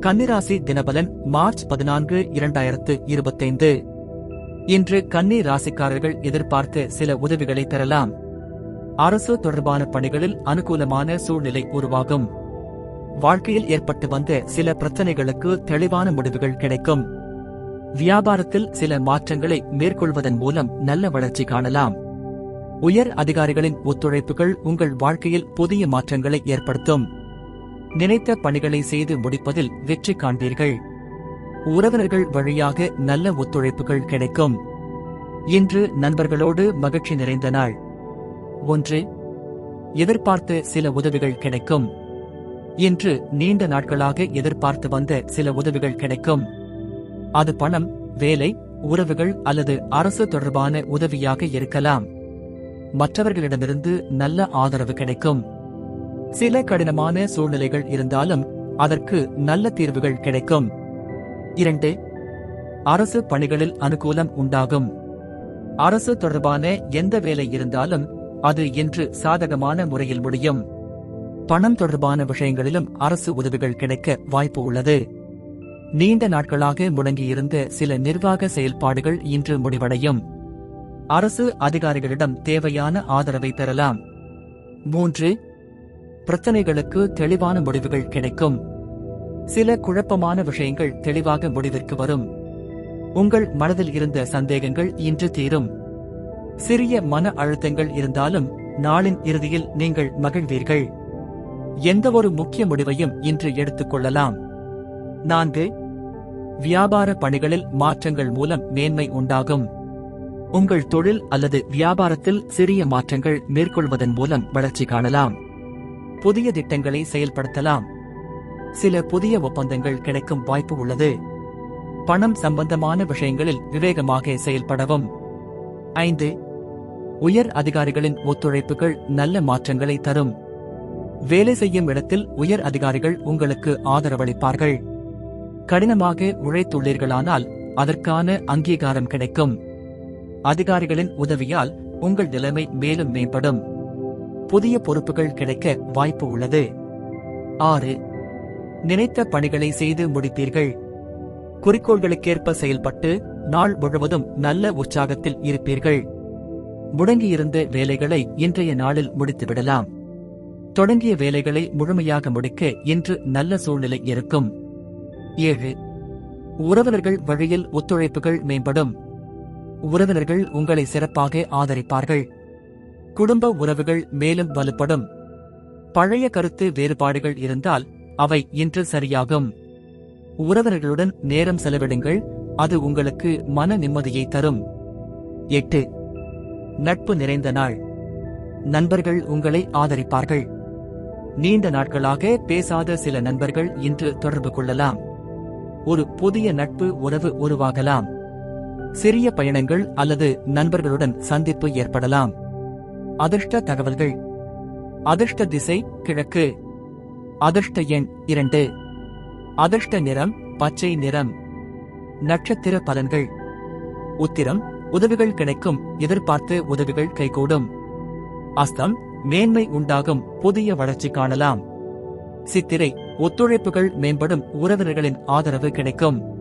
கன்னிராசி தினபலன் மார்ச் பதினான்கு இரண்டாயிரத்து இருபத்தைந்து. இன்று கன்னி ராசிக்காரர்கள் எதிர்பார்த்த சில உதவிகளை பெறலாம். அரசு தொடர்பான பணிகளில் அனுகூலமான சூழ்நிலை உருவாகும். வாழ்க்கையில் ஏற்பட்டு வந்த சில பிரச்சனைகளுக்கு தெளிவான முடிவுகள் கிடைக்கும். வியாபாரத்தில் சில மாற்றங்களை மேற்கொள்வதன் மூலம் நல்ல வளர்ச்சி காணலாம். உயர் அதிகாரிகளின் ஒத்துழைப்புகள் உங்கள் வாழ்க்கையில் புதிய மாற்றங்களை ஏற்படுத்தும். நினைத்த பணிகளை செய்து முடிப்பதில் வெற்றி காண்பீர்கள். உறவினர்கள் வழியாக நல்ல ஒத்துழைப்புகள் கிடைக்கும். இன்று நண்பர்களோடு மகிழ்ச்சி நிறைந்த நாள். ஒன்று எதிர்பார்த்த சில உதவிகள் கிடைக்கும். இன்று நீண்ட நாட்களாக எதிர்பார்த்து வந்த சில உதவிகள் கிடைக்கும். அது பணம் வேலை உறவுகள் அல்லது அரசு தொடர்பான உதவியாக இருக்கலாம். மற்றவர்களிடமிருந்து நல்ல ஆதரவு கிடைக்கும். சில கடினமான சூழ்நிலைகள் இருந்தாலும் அதற்கு நல்ல தீர்வுகள் கிடைக்கும். இரண்டு அரசு பணிகளில் அனுகூலம் உண்டாகும். அரசு தொடர்பான எந்த வேலை இருந்தாலும் அது இன்று சாதகமான முறையில் முடியும். பணம் தொடர்பான விஷயங்களிலும் அரசு உதவிகள் கிடைக்க வாய்ப்பு உள்ளது. நீண்ட நாட்களாக முடங்கியிருந்த சில நிர்வாக செயல்பாடுகள் இன்று முடிவடையும். அரசு அதிகாரிகளிடம் தேவையான ஆதரவை பெறலாம். மூன்று பிரச்சனைகளுக்கு தெளிவான முடிவுகள் கிடைக்கும். சில குழப்பமான விஷயங்கள் தெளிவாக முடிவிற்கு வரும். உங்கள் மனதில் இருந்த சந்தேகங்கள் இன்று தீரும். சிறிய மன அழுத்தங்கள் இருந்தாலும் நாளின் இறுதியில் நீங்கள் மகிழ்வீர்கள். எந்தவொரு முக்கிய முடிவையும் இன்று எடுத்துக்கொள்ளலாம் நான்கு வியாபார பணிகளில் மாற்றங்கள் மூலம் மேன்மை உண்டாகும். உங்கள் தொழில் அல்லது வியாபாரத்தில் சிறிய மாற்றங்கள் மேற்கொள்வதன் மூலம் வளர்ச்சி காணலாம். புதிய திட்டங்களை செயல்படுத்தலாம். சில புதிய ஒப்பந்தங்கள் கிடைக்கும் வாய்ப்பு உள்ளது. பணம் சம்பந்தமான விஷயங்களில் விவேகமாக செயல்படவும். ஐந்து உயர் அதிகாரிகளின் ஒத்துழைப்புகள் நல்ல மாற்றங்களை தரும். வேலை செய்யும் இடத்தில் உயர் அதிகாரிகள் உங்களுக்கு ஆதரவளிப்பார்கள். கடினமாக உழைத்துள்ளீர்களானால் அதற்கான அங்கீகாரம் கிடைக்கும். அதிகாரிகளின் உதவியால் உங்கள் நிலைமை மேலும் மேம்படும். புதிய பொறுப்புகள் கிடைக்க வாய்ப்பு உள்ளது. ஆறு. நினைத்த பணிகளை செய்து முடிப்பீர்கள். குறிக்கோள்களுக்கேற்ப செயல்பட்டு நாள் முழுவதும் நல்ல உற்சாகத்தில் இருப்பீர்கள். முடங்கியிருந்த வேலைகளை இன்றைய நாளில் முடித்துவிடலாம் தொடங்கிய வேலைகளை முழுமையாக முடிக்க இன்று நல்ல சூழ்நிலை இருக்கும். ஏழு. உறவினர்கள் வழியில் ஒத்துழைப்புகள் மேம்படும். உறவினர்கள் உங்களை சிறப்பாக ஆதரிப்பார்கள். குடும்ப உறவுகள் மேலும் வலுப்படும். பழைய கருத்து வேறுபாடுகள் இருந்தால் அவை இன்று சரியாகும். உறவினர்களுடன் நேரம் செலவிடுங்கள் அது உங்களுக்கு மன நிம்மதியை தரும். எட்டு. நட்பு நிறைந்த நாள். நண்பர்கள் உங்களை ஆதரிப்பார்கள். நீண்ட நாட்களாக பேசாத சில நண்பர்கள் இன்று தொடர்பு கொள்ளலாம். ஒரு புதிய நட்பு உறவு உருவாகலாம். சிறிய பயணங்கள் அல்லது நண்பர்களுடன் சந்திப்பு ஏற்படலாம். அதிர்ஷ்ட தகவல்கள். அதிர்ஷ்ட திசை கிழக்கு. அதிர்ஷ்ட எண் இரண்டு. அதிர்ஷ்ட நிறம் பச்சை நிறம். நட்சத்திர பலன்கள். உத்திரம் உதவிகள் கிடைக்கும். எதிர்பார்த்து உதவிகள் கைகூடும். அஸ்தம் மேன்மை உண்டாகும். புதிய வளர்ச்சி காணலாம். சித்திரை ஒத்துழைப்புகள் மேம்படும். உறவினர்களின் ஆதரவு கிடைக்கும்.